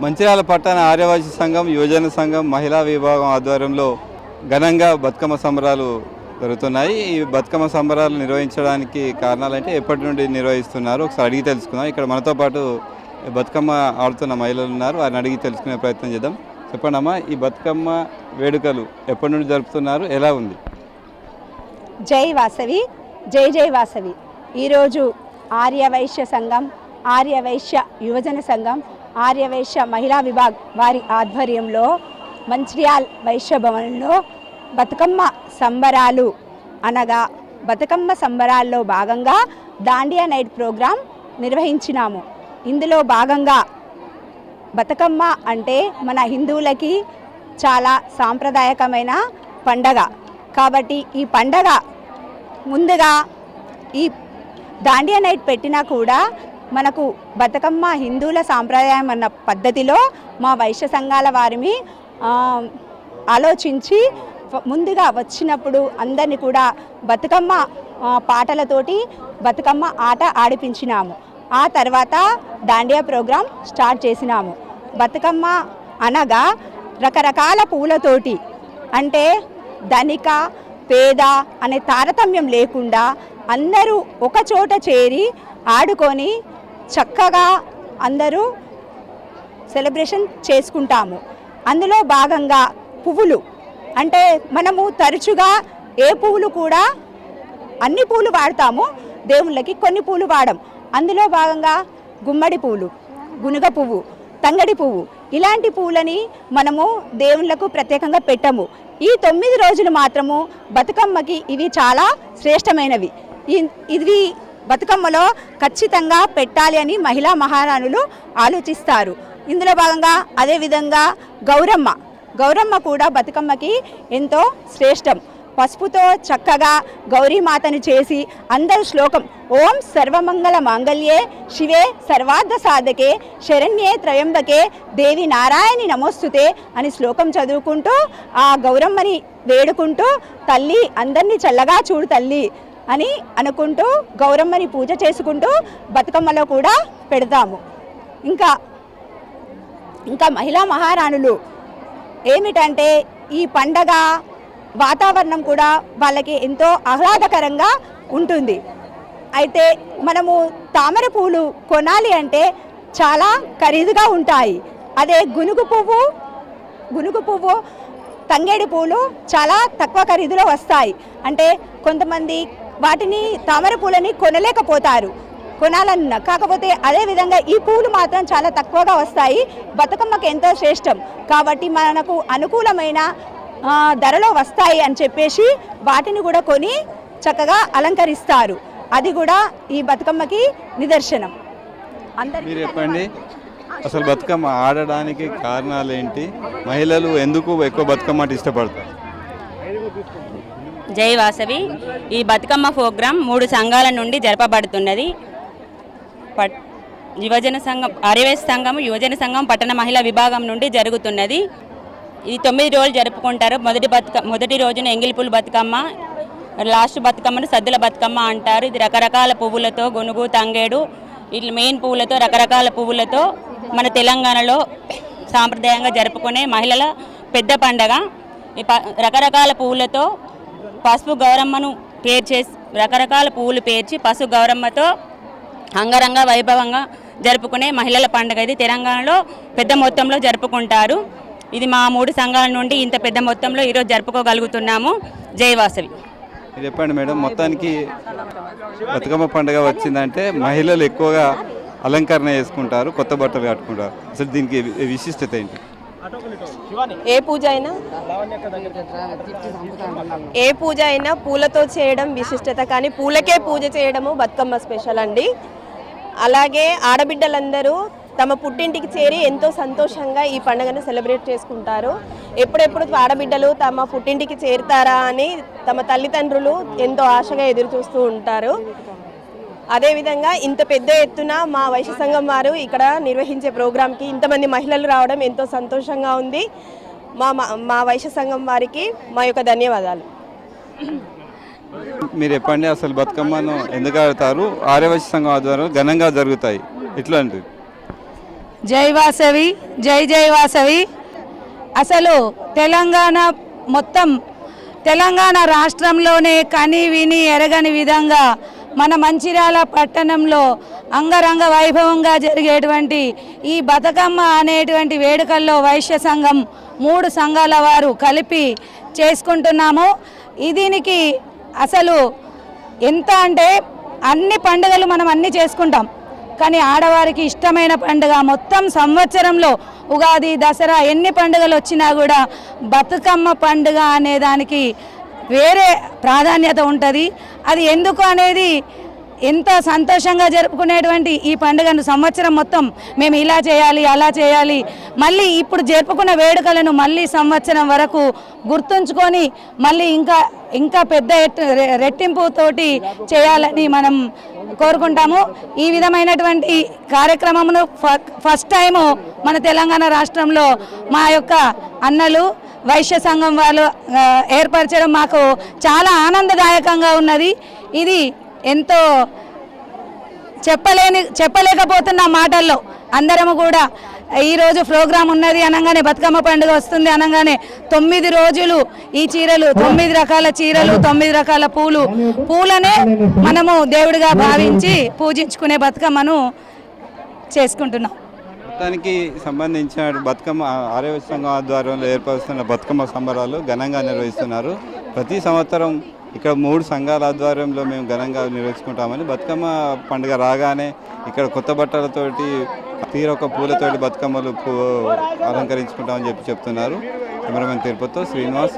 మంచిర్యాల పట్టణ ఆర్యవాసి సంఘం యువజన సంఘం మహిళా విభాగం ఆధ్వర్యంలో ఘనంగా బతుకమ్మ సంబరాలు జరుగుతున్నాయి. ఈ బతుకమ్మ సంబరాలు నిర్వహించడానికి కారణాలంటే ఎప్పటి నుండి నిర్వహిస్తున్నారు? ఒకసారి అడిగి తెలుసుకుందాం. ఇక్కడ మనతో పాటు బతుకమ్మ ఆడుతున్న మహిళలు ఉన్నారు. వారిని అడిగి తెలుసుకునే ప్రయత్నం చేద్దాం. చెప్పండి అమ్మా ఈ బతుకమ్మ వేడుకలు ఎప్పటి నుండి జరుపుతున్నారు? ఎలా ఉంది? జై వాసవి జై జై వాసవి. ఈరోజు ఆర్యవైశ్య సంఘం ఆర్యవైశ్య యువజన సంఘం ఆర్యవైశ్య మహిళా విభాగ్ వారి ఆధ్వర్యంలో మంచిర్యాల్ వైశ్య భవన్లో బతుకమ్మ సంబరాలు అనగా బతుకమ్మ సంబరాల్లో భాగంగా దాండియా నైట్ ప్రోగ్రాం నిర్వహించినాము. ఇందులో భాగంగా బతుకమ్మ అంటే మన హిందువులకి చాలా సాంప్రదాయకమైన పండగ. కాబట్టి ఈ పండగ ముందుగా ఈ దాండియా నైట్ పెట్టినా కూడా మనకు బతుకమ్మ హిందువుల సాంప్రదాయం అన్న పద్ధతిలో మా వైశ్య సంఘాల వారిని ఆలోచించి ముందుగా వచ్చినప్పుడు అందరిని కూడా బతుకమ్మ పాటలతోటి బతుకమ్మ ఆట ఆడిపించినాము. ఆ తర్వాత దాండియా ప్రోగ్రాం స్టార్ట్ చేసినాము. బతుకమ్మ అనగా రకరకాల పూలతోటి అంటే ధనిక పేద అనే తారతమ్యం లేకుండా అందరూ ఒక చోట చేరి ఆడుకొని చక్కగా అందరూ సెలబ్రేషన్ చేసుకుంటాము. అందులో భాగంగా పువ్వులు. అంటే మనము తరచుగా ఏ పువ్వులు కూడా అన్ని పూలు వాడతాము. దేవుళ్ళకి కొన్ని పూలు వాడం. అందులో భాగంగా గుమ్మడి పువ్వులు గునుగ పువ్వు తంగడి పువ్వు ఇలాంటి పువ్వులని మనము దేవుళ్ళకు ప్రత్యేకంగా పెట్టము. ఈ తొమ్మిది రోజులు మాత్రము బతుకమ్మకి ఇవి చాలా శ్రేష్టమైనవి. ఈ- ఇవి బతుకమ్మలో ఖచ్చితంగా పెట్టాలి అని మహిళా మహారాణులు ఆలోచిస్తారు. ఇందులో భాగంగా అదేవిధంగా గౌరమ్మ. గౌరమ్మ కూడా బతుకమ్మకి ఎంతో శ్రేష్టం. పసుపుతో చక్కగా గౌరీమాతను చేసి అందరు శ్లోకం ఓం సర్వమంగళ మాంగళ్యే శివే సర్వార్థ సాధకే శరణ్యే త్రయంబకే దేవి నారాయణి నమోస్తుతే అని శ్లోకం చదువుకుంటూ ఆ గౌరమ్మని వేడుకుంటూ తల్లి అందరినీ చల్లగా చూడు తల్లి అని అనుకుంటూ గౌరమ్మని పూజ చేసుకుంటూ బతుకమ్మలో కూడా పెడతాము. ఇంకా ఇంకా మహిళా మహారాణులు ఏమిటంటే ఈ పండగ వాతావరణం కూడా వాళ్ళకి ఎంతో ఆహ్లాదకరంగా ఉంటుంది. అయితే మనము తామర పూలు కొనాలి అంటే చాలా ఖరీదుగా ఉంటాయి. అదే గునుగు పువ్వు గునుగు పువ్వు తంగేడి పూలు చాలా తక్కువ ఖరీదులో వస్తాయి. అంటే కొంతమంది వాటిని తామర పూలని కొనలేకపోతారు. కొనాలన్నా కాకపోతే అదే విధంగా ఈ పూలు మాత్రం చాలా తక్కువగా వస్తాయి. బతుకమ్మకి ఎంతో శ్రేష్టం. కాబట్టి మనకు అనుకూలమైన ధరలో వస్తాయి అని చెప్పేసి వాటిని కూడా కొని చక్కగా అలంకరిస్తారు. అది కూడా ఈ బతుకమ్మకి నిదర్శనం. మీరు చెప్పండి. అసలు బతుకమ్మ ఆడడానికి కారణాలు ఏంటి? మహిళలు ఎందుకు ఎక్కువ బతుకమ్మ ఇష్టపడతారు? జై వాసవి. ఈ బతుకమ్మ ప్రోగ్రాం మూడు సంఘాల నుండి జరపబడుతున్నది. పట్ యువజన సంఘం ఆర్యవేశ సంఘం యువజన సంఘం పట్టణ మహిళా విభాగం నుండి జరుగుతున్నది. ఇది తొమ్మిది రోజులు జరుపుకుంటారు. మొదటి బతుక మొదటి రోజున ఎంగిలిపూలు బతుకమ్మ లాస్ట్ బతుకమ్మను సద్దుల బతుకమ్మ అంటారు. ఇది రకరకాల పువ్వులతో గొనుగు తంగేడు ఇట్లా మెయిన్ పువ్వులతో రకరకాల పువ్వులతో మన తెలంగాణలో సాంప్రదాయంగా జరుపుకునే మహిళల పెద్ద పండగ. ఈ ప రకరకాల పువ్వులతో పసుపు గౌరమ్మను పేర్చేసి రకరకాల పువ్వులు పేర్చి పసుపు గౌరమ్మతో అంగరంగ వైభవంగా జరుపుకునే మహిళల పండుగ ఇది. తెలంగాణలో పెద్ద మొత్తంలో జరుపుకుంటారు. ఇది మా మూడు సంఘాల నుండి ఇంత పెద్ద మొత్తంలో ఈరోజు జరుపుకోగలుగుతున్నాము. జయవాసవి చెప్పండి మేడం మొత్తానికి బతుకమ్మ పండుగ వచ్చిందంటే మహిళలు ఎక్కువగా అలంకరణ చేసుకుంటారు కొత్త బట్టలు కట్టుకుంటారు. అసలు దీనికి విశిష్టత ఏంటి? ఏ పూజ అయినా? ఏ పూజ అయినా పూలతో చేయడం విశిష్టత కానీ పూలకే పూజ చేయడము బతుకమ్మ స్పెషల్ అండి. అలాగే ఆడబిడ్డలందరూ తమ పుట్టింటికి చేరి ఎంతో సంతోషంగా ఈ పండుగను సెలబ్రేట్ చేసుకుంటారు. ఎప్పుడెప్పుడు ఆడబిడ్డలు తమ పుట్టింటికి చేరుతారా అని తమ తల్లిదండ్రులు ఎంతో ఆశగా ఎదురు చూస్తూ ఉంటారు. అదేవిధంగా ఇంత పెద్ద ఎత్తున మా వైశ్య సంఘం వారు ఇక్కడ నిర్వహించే ప్రోగ్రాంకి ఇంతమంది మహిళలు రావడం ఎంతో సంతోషంగా ఉంది. మా మా- మా వైశ్య సంఘం వారికి మా యొక్క ధన్యవాదాలు. మీరు చెప్పండి అసలు బతుకమ్మను ఎందుకు ఆడతారు? ఆర్యవైశ్య సంఘం ఆధ్వర్యంలో ఘనంగా జరుగుతాయి. ఇట్లాంటివి. జై వాసవి జై జై వాసవి. అసలు తెలంగాణ మొత్తం తెలంగాణ రాష్ట్రంలోనే కని విని ఎరగని విధంగా మన మంచిర్యాల పట్టణంలో అంగరంగ వైభవంగా జరిగేటువంటి ఈ బతుకమ్మ అనేటువంటి వేడుకల్లో వైశ్య సంఘం మూడు సంఘాల వారు కలిపి చేసుకుంటున్నాము. ఈ దీనికి అసలు ఎంత అంటే అన్ని పండుగలు మనం అన్నీ చేసుకుంటాం. కానీ ఆడవారికి ఇష్టమైన పండుగ మొత్తం సంవత్సరంలో ఉగాది దసరా ఎన్ని పండుగలు వచ్చినా కూడా బతుకమ్మ పండుగ అనే దానికి వేరే ప్రాధాన్యత ఉంటుంది. అది ఎందుకు అనేది ఎంత సంతోషంగా జరుపుకునేటువంటి ఈ పండుగను సంవత్సరం మొత్తం మేము ఇలా చేయాలి అలా చేయాలి మళ్ళీ ఇప్పుడు జరుపుకున్న వేడుకలను మళ్ళీ సంవత్సరం వరకు గుర్తుంచుకొని మళ్ళీ ఇంకా ఇంకా పెద్ద రెట్టింపుతోటి చేయాలని మనం కోరుకుంటాము. ఈ విధమైనటువంటి కార్యక్రమమును ఫ- ఫస్ట్ టైము మన తెలంగాణ రాష్ట్రంలో మా యొక్క అన్నలు వైశ్య సంఘం వాళ్ళు ఏర్పరచడం మాకు చాలా ఆనందదాయకంగా ఉన్నది. ఇది ఎంతో చెప్పలేని చెప్పలేకపోతున్న మాటల్లో అందరము కూడా ఈరోజు ప్రోగ్రాం ఉన్నది అనగానే బతుకమ్మ పండుగ వస్తుంది అనగానే తొమ్మిది రోజులు ఈ చీరలు తొమ్మిది రకాల చీరలు తొమ్మిది రకాల పూలు పూలనే మనము దేవుడిగా భావించి పూజించుకునే బతుకమ్మను చేసుకుంటున్నాం. మొత్తానికి సంబంధించిన బతుకమ్మ ఆరోగ్య సంఘం ఆధ్వర్యంలో ఏర్పరుస్తున్న బతుకమ్మ సంబరాలు ఘనంగా నిర్వహిస్తున్నారు. ప్రతి సంవత్సరం ఇక్కడ మూడు సంఘాల ఆధ్వర్యంలో మేము ఘనంగా నిర్వహించుకుంటామని బతుకమ్మ పండుగ రాగానే ఇక్కడ కొత్త బట్టలతోటి తీరొక పూలతోటి బతుకమ్మలు పూ- అలంకరించుకుంటామని చెప్పి చెప్తున్నారు. కెమెరామెన్ తిరుపతితో శ్రీనివాస్.